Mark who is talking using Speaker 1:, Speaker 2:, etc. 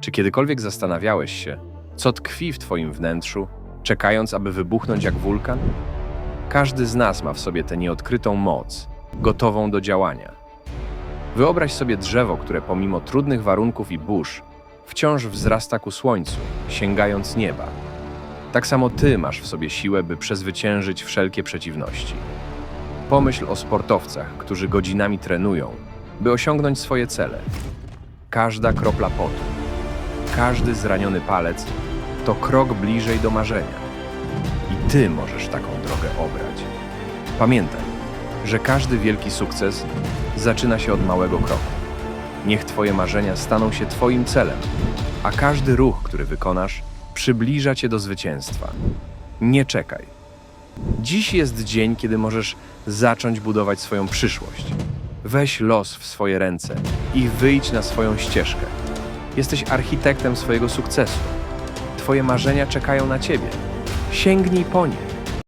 Speaker 1: Czy kiedykolwiek zastanawiałeś się, co tkwi w Twoim wnętrzu, czekając, aby wybuchnąć jak wulkan? Każdy z nas ma w sobie tę nieodkrytą moc, gotową do działania. Wyobraź sobie drzewo, które pomimo trudnych warunków i burz wciąż wzrasta ku słońcu, sięgając nieba. Tak samo Ty masz w sobie siłę, by przezwyciężyć wszelkie przeciwności. Pomyśl o sportowcach, którzy godzinami trenują, by osiągnąć swoje cele. Każda kropla potu, każdy zraniony palec to krok bliżej do marzenia. I Ty możesz taką drogę obrać. Pamiętaj, że każdy wielki sukces zaczyna się od małego kroku. Niech Twoje marzenia staną się Twoim celem, a każdy ruch, który wykonasz, przybliża Cię do zwycięstwa. Nie czekaj. Dziś jest dzień, kiedy możesz zacząć budować swoją przyszłość. Weź los w swoje ręce i wyjdź na swoją ścieżkę. Jesteś architektem swojego sukcesu. Twoje marzenia czekają na Ciebie. Sięgnij po nie.